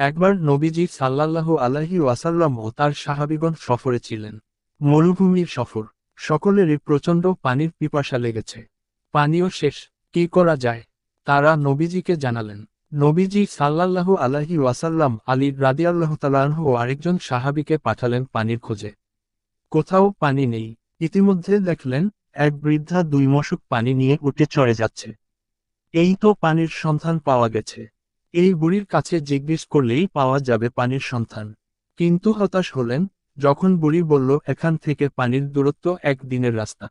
একবার নবীজি সাল্লাল্লাহু আলাইহি ওয়াসাল্লাম ও তার সাহাবিগণ সফরে ছিলেন। মরুভূমির সফর। সকলেরই প্রচণ্ড পানির পিপাসা লেগেছে। পানীয় শেষ। কি করা যায়? তারা নবীজিকে জানালেন। নবীজি সাল্লাল্লাহু আলাইহি ওয়াসাল্লাম আলী রাদিয়াল্লাহু তালাহ ও আরেকজন সাহাবিকে পাঠালেন পানির খোঁজে। কোথাও পানি নেই। ইতিমধ্যে দেখলেন, এক বৃদ্ধা দুই মশক পানি নিয়ে উঠে চড়ে যাচ্ছে। এই তো পানির সন্ধান পাওয়া গেছে। এই বুড়ির কাছে জিজ্ঞেস করলেই পাওয়া যাবে পানির সন্ধান। কিন্তু হতাশ হলেন, যখন বুড়ি বলল, এখান থেকে পানির দূরত্ব এক দিনের রাস্তা।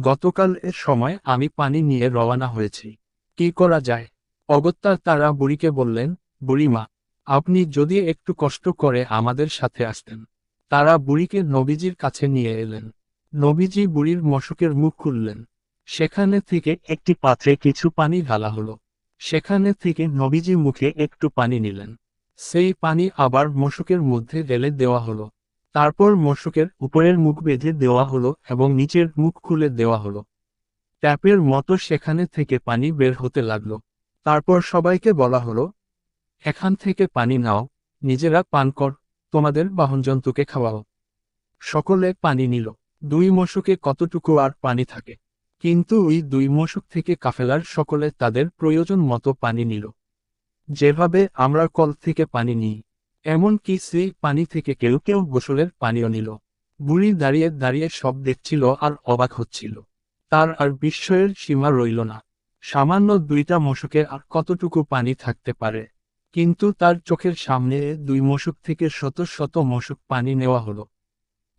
গতকাল এর সময় আমি পানি নিয়ে রওনা হয়েছি। কি করা যায়? অগত্যা তারা বুড়িকে বললেন, বুড়িমা, আপনি যদি একটু কষ্ট করে আমাদের সাথে আসতেন। তারা বুড়িকে নবীজির কাছে নিয়ে এলেন। নবীজি বুড়ির মশকের মুখ খুললেন। সেখানে থেকে একটি পাত্রে কিছু পানি ঢালা হলো। সেখানে থেকে নবীজি মুখে একটু পানি নিলেন। সেই পানি আবার মশকের মধ্যে ঢেলে দেওয়া হলো। তারপর মশকের উপরের মুখ বেঁধে দেওয়া হলো এবং নিচের মুখ খুলে দেওয়া হলো। ট্যাপের মতো সেখানে থেকে পানি বের হতে লাগল। তারপর সবাইকে বলা হলো, এখান থেকে পানি নাও, নিজেরা পান কর, তোমাদের বাহনজন্তুকে খাওয়াও। সকলে পানি নিল। দুই মশকে কতটুকু আর পানি থাকে? কিন্তু ওই দুই মশক থেকে কাফেলার সকলে তাদের প্রয়োজন মতো পানি নিল। যেভাবে আমরা কল থেকে পানি নিই, এমনকি সেই পানি থেকে কেউ কেউ গোসলের পানিও নিল। বুড়ি দাঁড়িয়ে দাঁড়িয়ে সব দেখছিল আর অবাক হচ্ছিল। তার আর বিস্ময়ের সীমা রইল না। সামান্য দুইটা মশকে আর কতটুকু পানি থাকতে পারে? কিন্তু তার চোখের সামনে দুই মশক থেকে শত শত মশক পানি নেওয়া হলো।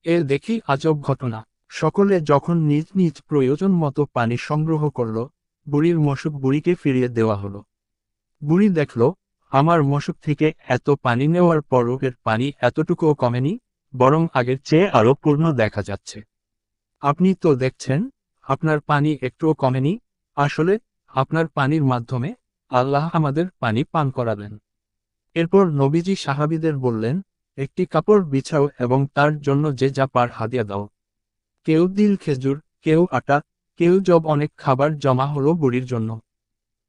এ দেখি আজব ঘটনা। সকলে যখন নিজ নিজ প্রয়োজন মতো পানি সংগ্রহ করল, বুড়ির মশক বুড়িকে ফিরিয়ে দেওয়া হলো। বুড়ি দেখল, আমার মশক থেকে এত পানি নেওয়ার পরও এর পানি এতটুকুও কমেনি, বরং আগের চেয়ে আরও পূর্ণ দেখা যাচ্ছে। আপনি তো দেখছেন, আপনার পানি একটুও কমেনি। আসলে, আপনার পানির মাধ্যমে আল্লাহ আমাদের পানি পান করালেন। এরপর নবীজি সাহাবিদের বললেন, একটি কাপড় বিছাও এবং তার জন্য যে যা পার হাদিয়া দাও। কেউ দিল খেজুর, কেউ আটা, কেউ জব অনেক খাবার জমা হলো বুড়ির জন্য।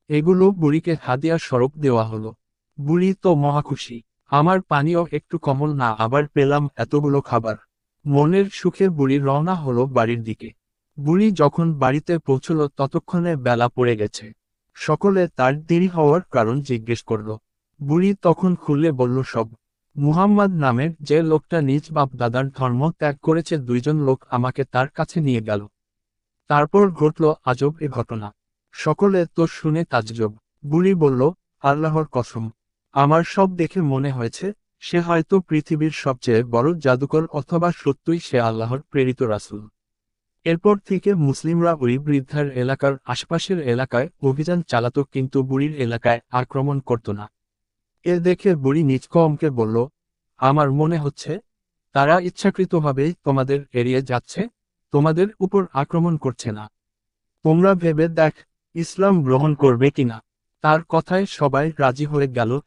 এগুলো বুড়িকে হাদিয়া স্বরূপ দেওয়া হলো। বুড়ি তো মহাখুশি আমার পানিও একটু কমল না, আবার পেলাম এতগুলো খাবার। মনের সুখে বুড়ি রওনা হলো বাড়ির দিকে। বুড়ি যখন বাড়িতে পৌঁছল, ততক্ষণে বেলা পড়ে গেছে। সকলে তার দেরি হওয়ার কারণ জিজ্ঞেস করল। বুড়ি তখন খুলে বলল, সব মুহাম্মদ নামের যে লোকটা নিজ বাপ দাদার ধর্ম ত্যাগ করেছে দুইজন লোক আমাকে তার কাছে নিয়ে গেল। তারপর ঘটল আজব এ ঘটনা। সকলে তো শুনে তাজ্জব। বুড়ি বলল, আল্লাহর কসম। আমার সব দেখে মনে হয়েছে, সে হয়তো পৃথিবীর সবচেয়ে বড় জাদুকর অথবা সত্যই সে আল্লাহর প্রেরিত রাসূল। এরপর থেকে মুসলিমরা ওই বৃদ্ধার এলাকার আশপাশের এলাকায় অভিযান চালাত কিন্তু বুড়ির এলাকায় আক্রমণ করত না। এ দেখে বুড়ি নিজ কমকে বলল, আমার মনে হচ্ছে, তারা ইচ্ছাকৃতভাবেই তোমাদের এড়িয়ে যাচ্ছে, তোমাদের উপর আক্রমণ করছে না। তোমরা ভেবে দেখ, ইসলাম গ্রহণ করবে কিনা। তার কথায় সবাই রাজি হয়ে গেল।